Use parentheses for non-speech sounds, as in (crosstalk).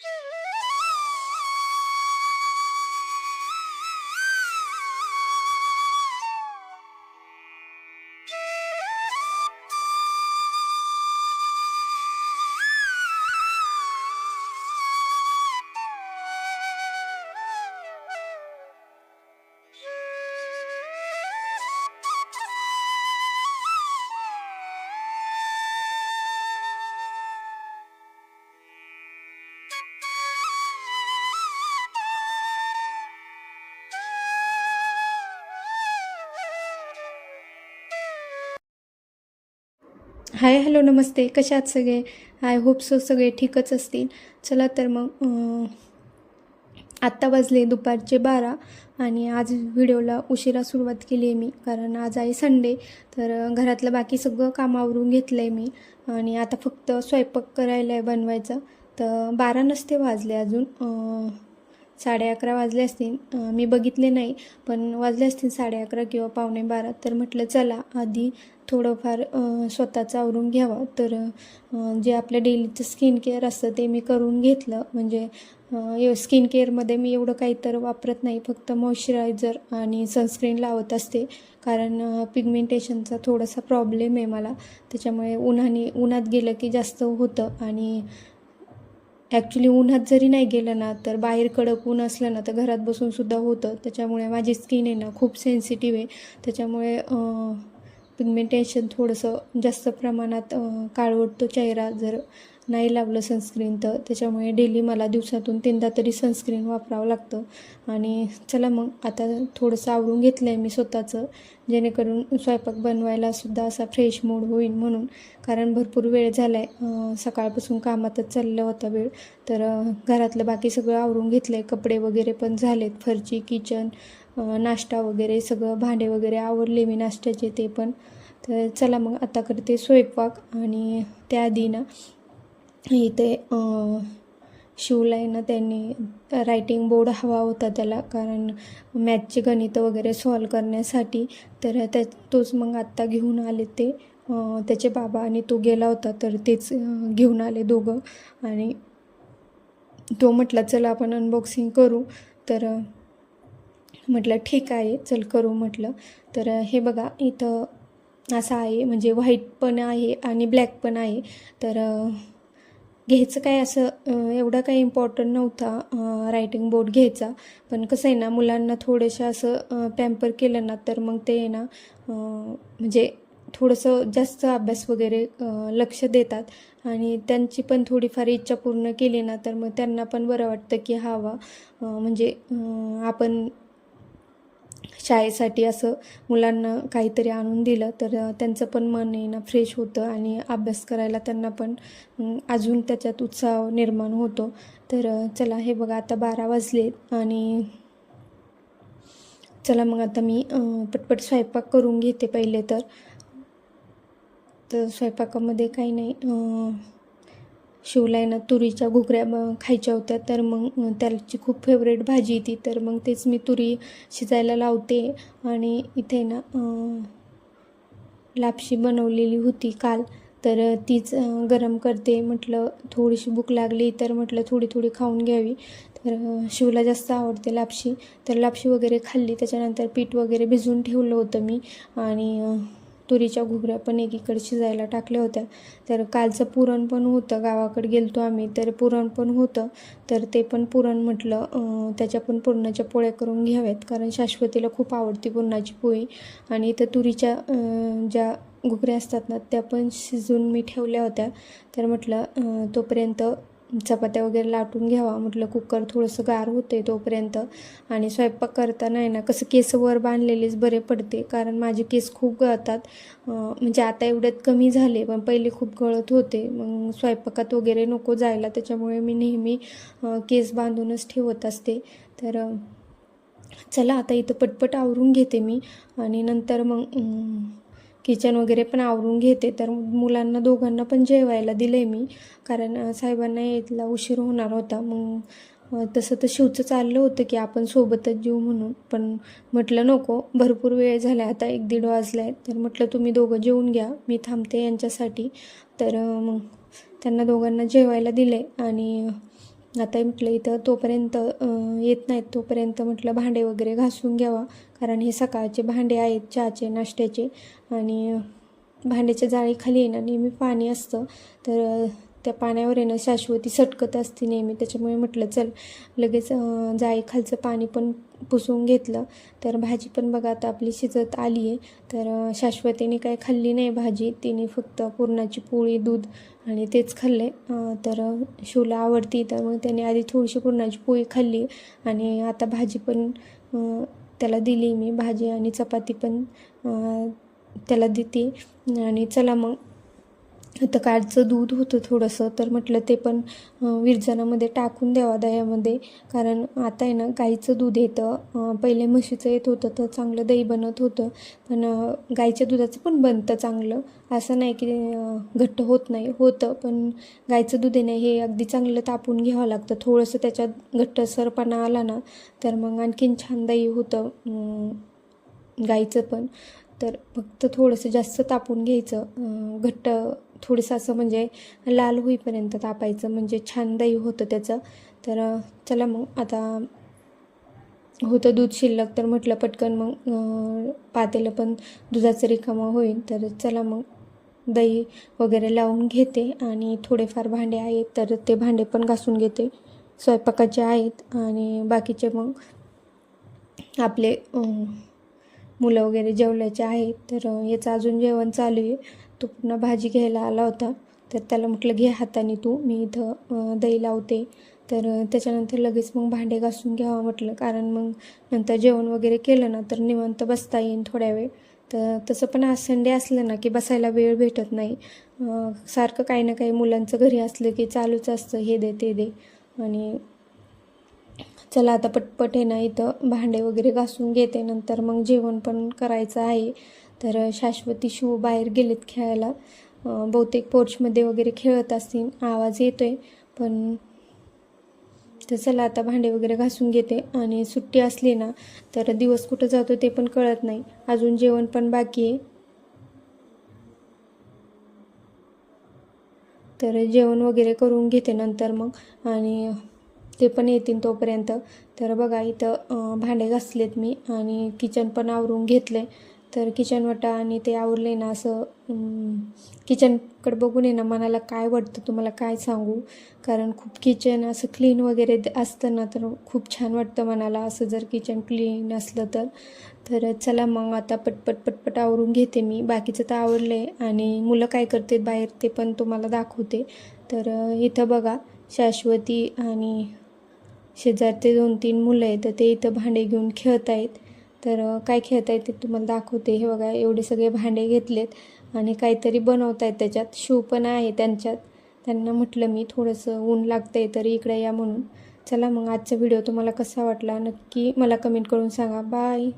Cheers. (laughs) Hi hello नमस्ते. कसे आहात सगळे? आय होप सो सगळे ठीकच असतील. चला तर मग आत्ता वाजले दुपारचे बारा आणि आज व्हिडिओला उशिरा सुरुवात केली आहे मी कारण आज आहे संडे तर घरातलं बाकी सगळं काम आवरून घेतलं आहे मी आणि आता फक्त स्वयंपाक करायला आहे बनवायचा. तर बारा नसते वाजले अजून. साडे अकरा वाजले असतील. मी बघितले नाही पण वाजले असतील साडे अकरा किंवा पावणे बारा तर म्हटलं चला आधी थोडंफार स्वतःचं आवरून घ्यावं. तर जे आपल्या डेलीचं स्किन केअर असतं ते मी करून घेतलं. म्हणजे स्किन केअरमध्ये मी एवढं काही तर वापरत नाही फक्त मॉइश्चरायझर आणि सनस्क्रीन लावत असते. कारण पिगमेंटेशनचा थोडासा प्रॉब्लेम आहे मला. त्याच्यामुळे उन्हाने उन्हात गेलं की जास्त होतं आणि ॲक्च्युली उन्हात जरी नाही गेलं ना तर बाहेर कडक ऊन असलं ना तर घरात बसूनसुद्धा होतं. त्याच्यामुळे माझी स्किन आहे ना खूप सेन्सिटिव्ह आहे. त्याच्यामुळे पिगमेंटेशन थोडंसं जास्त प्रमाणात काळवटतो चेहरा जर नाही लावलं सनस्क्रीन तर त्याच्यामुळे डेली मला दिवसातून तीनदा तरी सनस्क्रीन वापरावं लागतं. आणि चला मग आता थोडंसं आवरून घेतलं आहे मी स्वतःचं. जेणेकरून स्वयंपाक बनवायला सुद्धा असा फ्रेश मूड होईल म्हणून. कारण भरपूर वेळ झाला आहे सकाळपासून कामातच चाललं होता वेळ. तर घरातलं बाकी सगळं आवरून घेतलं आहे कपडे वगैरे पण झालेत. फरची किचन नाश्ता वगैरे सगळं भांडे वगैरे आवडले मी नाश्त्याचे ते पण. तर चला मग आता करते स्वयंपाक. आणि त्याआधी ना इथे शिवलाईनं शिवला आहे ना त्यांनी रायटिंग बोर्ड हवा होता त्याला. कारण मॅथचे गणितं वगैरे सॉल्व करण्यासाठी तर त्या तोच मग आत्ता घेऊन आले ते त्याचे बाबा आणि तो गेला होता तर तेच घेऊन आले दोघं. आणि तो म्हटला चला आपण अनबॉक्सिंग करू. तर म्हटलं ठीक आहे चल करू म्हटलं. तर हे बघा इथं असं आहे म्हणजे व्हाईट पण आहे आणि ब्लॅक पण आहे. तर घ्यायचं काय असं एवढा काही इम्पॉर्टंट नव्हता रायटिंग बोर्ड घ्यायचा. पण कसं आहे ना मुलांना थोडंसं असं पॅम्पर केलं ना तर मग ते आहे ना म्हणजे थोडंसं जास्त अभ्यास वगैरे लक्ष देतात. आणि त्यांची पण थोडीफार इच्छा पूर्ण केली ना तर मग त्यांना पण बरं वाटतं की हा वा म्हणजे आपण शाळेसाठी असं मुलांना काहीतरी आणून दिलं तर त्यांचं पण मन आहे ना फ्रेश होतं आणि अभ्यास करायला त्यांना पण अजून त्याच्यात उत्साह निर्माण होतो. तर चला हे बघा आता बारा वाजले आणि चला मग आता मी पटपट स्वयंपाक करून घेते पहिले तर. तर स्वयंपाकामध्ये काही नाही शिवलाय ना तुरीच्या घुगऱ्या खायच्या होत्या. तर मग त्याची खूप फेवरेट भाजी ती तर मग तेच मी तुरी शिजायला लावते. आणि इथे ना लापशी बनवलेली होती काल. तर तीच गरम करते. म्हटलं थोडीशी भूक लागली तर म्हटलं थोडी थोडी खाऊन घ्यावी. तर शिवला जास्त आवडते लापशी. तर लापशी वगैरे खाल्ली. त्याच्यानंतर पीठ वगैरे भिजवून ठेवलं होतं मी. आणि तुरीच्या घुगऱ्या पण एकीकडे शिजायला टाकल्या होत्या. तर कालचं पुरण पण होतं. गावाकडे गेलतो आम्ही तर पुरण पण होतं. तर ते पण पुरण म्हटलं त्याच्या पण पुरणाच्या पोळ्या करून घ्याव्यात. कारण शाश्वतीला खूप आवडते पुरणाची पोळी. आणि इथं तुरीच्या ज्या घुगऱ्या असतात ना त्या पण शिजवून मी ठेवल्या होत्या. तर म्हटलं तोपर्यंत चपात्या वगैरे लाटून घ्यावा. म्हटलं कुकर थोडंसं गार होते तोपर्यंत. आणि स्वयंपाक करताना आहे ना कसं केस वर बांधलेलेच बरे पडते. कारण माझे केस खूप गळतात. म्हणजे आता एवढ्यात कमी झाले पण पहिले खूप गळत होते. मग स्वयंपाकात वगैरे नको जायला त्याच्यामुळे मी नेहमी केस बांधूनच ठेवत असते. तर चला आता इथं पटपट आवरून घेते मी. आणि नंतर मग किचन वगैरे पण आवरून घेते. तर मुलांना दोघांना पण जेवायला दिलं आहे मी. कारण साहेबांना यायला उशीर होणार होता. मग तसं तर शिवचं चाललं होतं की आपण सोबतच जेऊ म्हणून. पण म्हटलं नको भरपूर वेळ झाला आता एक दीड वाजला आहे तर म्हटलं तुम्ही दोघं जेवून घ्या मी थांबते यांच्यासाठी. तर मग त्यांना दोघांना जेवायला दिले आणि आता म्हटलं इथं तोपर्यंत येत नाहीत तोपर्यंत म्हटलं भांडे वगैरे घासून घ्यावा. कारण हे सकाळचे भांडे आहेत चहाचे नाश्त्याचे. आणि भांड्याच्या जाळीखाली आहे ना नेहमी पाणी असतं. तर त्या पाण्यावर आहे ना शाश्वती सटकत असते नेहमी. त्याच्यामुळे म्हटलं चल लगेच जाई खालचं पाणी पण पुसून घेतलं. तर भाजी पण बघा आता आपली शिजत आली आहे. तर शाश्वतीने काय खाल्ली नाही भाजी. तिने फक्त पुरणाची पोळी दूध आणि तेच खाल्ले. तर शिवला आवडती तर मग त्याने आधी थोडीशी पुरणाची पोळी खाल्ली. आणि आता भाजी पण त्याला दिली मी. भाजी आणि चपाती पण त्याला देते. आणि चला मग आता काळचं दूध होतं थोडंसं तर म्हटलं ते पण विरजनामध्ये विरजणामध्ये टाकून द्यावा दह्यामध्ये. कारण आता आहे ना गाईचं दूध येतं. पहिले म्हशीचं येत होतं तर चांगलं दही बनत होतं. पण गाईच्या दुधाचं पण बनतं चांगलं. असं नाही की घट्ट होत नाही. होतं पण गाईचं दूध येणं हे अगदी चांगलं तापून घ्यावं लागतं. थोडंसं त्याच्यात घट्टसरपणा आला ना तर मग आणखीन छान दही होतं गाईचं पण. तर फक्त थोडंसं जास्त तापून घ्यायचं घट्ट थोडंसं असं म्हणजे लाल होईपर्यंत तापायचं म्हणजे छान दही होतं त्याचं. तर चला मग आता होतं दूध शिल्लक तर म्हटलं पटकन मग पातेलं पण दुधाचं रिकामं होईल. तर चला मग दही वगैरे लावून घेते आणि थोडेफार भांडे आहेत तर ते भांडे पण घासून घेते. स्वयंपाकाचे आहेत आणि बाकीचे मग आपले मुलं वगैरे जेवल्याचे आहेत. तर याचं अजून जेवण चालू आहे. तो पुन्हा भाजी घ्यायला आला होता. तर त्याला म्हटलं घे हाताने तू मी इथं दही लावते. तर त्याच्यानंतर लगेच मग भांडे घासून घ्यावं म्हटलं. कारण मग नंतर जेवण वगैरे केलं ना तर निवांत बसता येईल थोड्या वेळ. तर तसं पण आज संडे असलं ना की बसायला वेळ भेटत नाही. सारखं काही ना काही मुलांचं घरी असलं की चालूच असतं हे दे ते दे. आणि चला आता पटपट आहे ना इथं भांडे वगैरे घासून घेते. नंतर मग जेवण पण करायचं आहे. तर शाश्वती शिव बाहेर गेलेत खेळायला. बहुतेक पोर्चमध्ये वगैरे खेळत असतील. आवाज येतो आहे पण तर चला आता भांडे वगैरे घासून घेते. आणि सुट्टी असली ना तर दिवस कुठं जातो ते पण कळत नाही. अजून जेवण पण बाकी आहे. तर जेवण वगैरे करून घेते नंतर मग. आणि ते पण येतील तोपर्यंत. तर बघा इथं भांडे घासलेत मी. आणि किचन पण आवरून घेतले तर किचन वटा आणि ते आवरले ना असं किचनकडे बघून आहे ना मनाला काय वाटतं तुम्हाला काय सांगू? कारण खूप किचन असं क्लीन वगैरे असतं ना तर खूप छान वाटतं मनाला असं जर किचन क्लीन असलं तर. तर चला मग आता पटपट पटपट आवरून घेते मी. बाकीचं तर आवरलं आहे आणि मुलं काय करते बाहेर ते पण तुम्हाला दाखवते. तर इथं बघा शाश्वती आणि शेजारचे दोन तीन मुलं आहेत तर ते इथं भांडे घेऊन खेळत आहेत तर काय खेळत आहेत ते तुम्हाला दाखवते. हे बघा एवढे सगळे भांडे घेतलेत आणि काहीतरी बनवत आहेत त्याच्यात. शिव पण आहे त्यांच्यात. त्यांना म्हटलं मी थोडंसं ऊन लागतं आहे तरी इकडे या म्हणून. चला मग आजचा व्हिडिओ तुम्हाला कसा वाटला नक्की मला कमेंट करून सांगा. बाय!